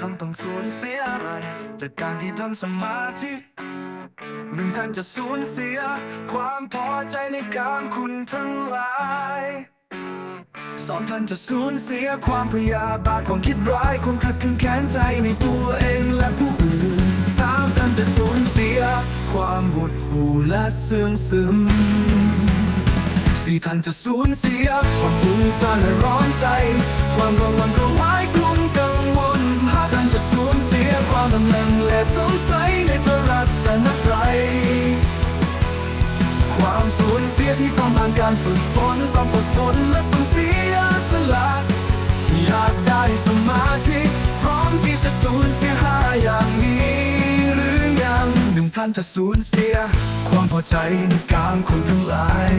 ท่านต้องสูญเสียอะไร จากการที่ทำสมาธิหนึ่งท่านจะสูญเสีย ความพอใจในการคุณทั้งหลายสองท่านจะสูญเสียความพยาบาทความคิดร้ายความขัดเคืองแค้นใจในตัวเองและผู้อื่นสามท่านจะสูญเสีย ความหดหู่และเสื่อมซึมสี่ท่านจะสูญเสีย ความฟุ้งซ่านและร้อนใจ ความกังวลกระวายกลุ้มำลังและสงสัยในพระรัตนตรัยความสูญเสียที่ต้องผ่านการฝึกฝนต้องอดทนและต้องเสียสละอยากได้สมาธิพร้อมที่จะสูญเสียห้าอย่างนี้หรือยังหนึ่งท่านจะสูญเสีย ความพอใจในการคนทั้งหลาย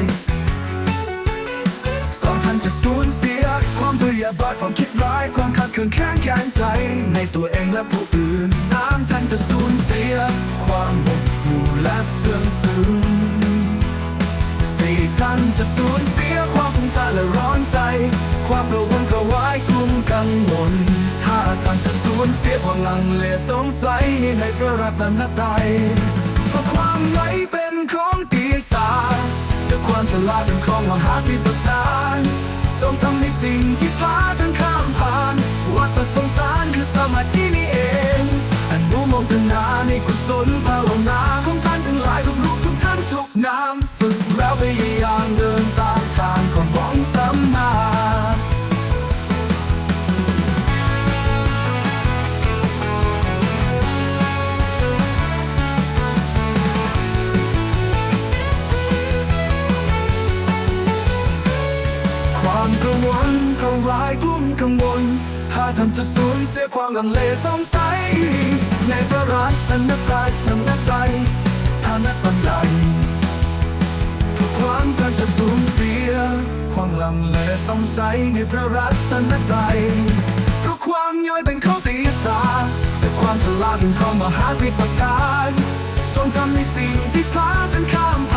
สองท่านจะสูญเสีย ความพยาบาทความคิดร้าย ความขัดเคืองแค้นแค้นใจ ในตัวเองและผู้อื่นามท่านจะสูญเสีย ความหดหู่และเสื่อมซึมสี่ท่านจะสูญเสียความฟุ้งซ่านและร้อนใจ ความระวนกระวายกลุ้มกังวลห้าท่านจะสูญเสียความลังเลสงสัยในพระรัตนตรัยเพราะความไร้เป็นของปีศาจแต่ความฉลาดเป็นของมหาสิบทานจงทำในสิ่งที่พาท่านข้ามผ่าน กังวลถ้าทำจะสูญเสียความลังเลสงสัย ในพระรัตนตรัยนำนักไตรทานักบันไดทุกความการจะสูญเสีย ความลังเลสงสัยในพระรัตนตรัยเพราะความย่อยเป็นข้องปีศาแต่ความฉลาดเป็นข้อมหาสิประทานจงทำในสิ่งที่พลาท่านข้ามผ่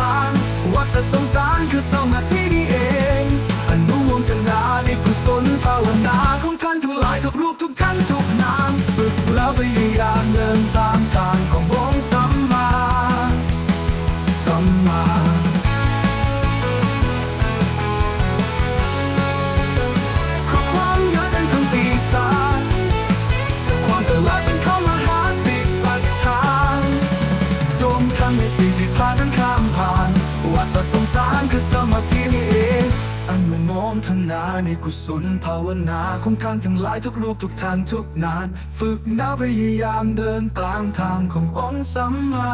าน นาในกุศลภาวนาของท่านทั้งหลายทุกรูปทุกท่านทุกนาน ฝึกนาพยายามเดินตามทางขององค์สัมมา